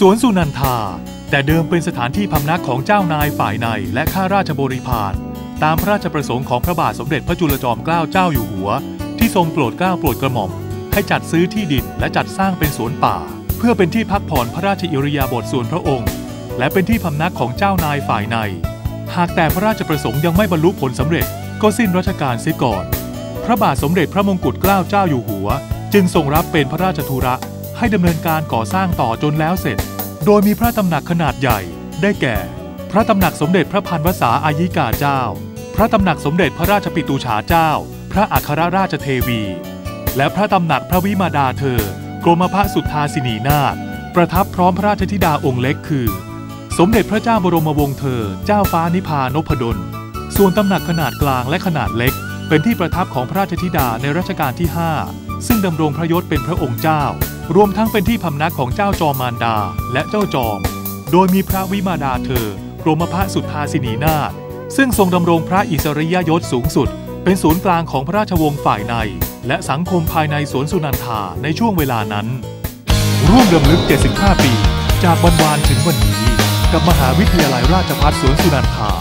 สวนสุนันทา แต่เดิมเป็นสถานที่พำนักของเจ้านายฝ่ายในและข้าราชบริพารตามพระราชประสงค์ของพระบาทสมเด็จพระจุลจอมเกล้าเจ้าอยู่หัว ที่ทรงโปรดเกล้าโปรดกระหม่อม ให้จัดซื้อที่ดินและจัดสร้างเป็นสวนป่า เพื่อเป็นที่พักผ่อนพระราชอิริยาบถส่วนพระองค์ และเป็นที่พำนักของเจ้านายฝ่ายใน หากแต่พระราชประสงค์ยังไม่บรรลุผลสำเร็จ ก็สิ้นรัชกาลเสียก่อน พระบาทสมเด็จพระมงกุฎเกล้าเจ้าอยู่หัว จึงทรงรับเป็นพระราชธุระ ให้ดำเนินการก่อสร้างต่อจนแล้วเสร็จ โดยมีพระตำหนักขนาดใหญ่ ได้แก่ พระตำหนักสมเด็จพระพันวษาอายิกาเจ้า พระตำหนักสมเด็จพระราชปิตุฉาเจ้า พระอัครราชเทวี และพระตำหนักพระวิมาดาเธอกรมพระสุทธาสินีนาถประทับพร้อมพระราชธิดาองค์เล็กคือ สมเด็จพระเจ้าบรมวงศ์เธอ เจ้าฟ้านิพานพดล ส่วนตำหนักขนาดกลางและขนาดเล็ก เป็นที่ประทับของพระราชธิดาในรัชกาลที่ 5 ซึ่งดำรงพระยศเป็นพระองค์เจ้า รวมทั้งเป็นที่พำนักของเจ้าจอมมารดาและเจ้าจอม โดยมีพระวิมาดาเธอ กรมพระสุทธาสินีนาถซึ่งทรงดำรงพระอิสริยยศสูงสุด เป็นศูนย์กลางของพระราชวงศ์ฝ่ายใน และสังคมภายในสวนสุนันทาในช่วงเวลานั้น ร่วมรำลึก 75 ปี จากวันวานถึงวันนี้ กับมหาวิทยาลัยราชภัฏสวนสุนันทา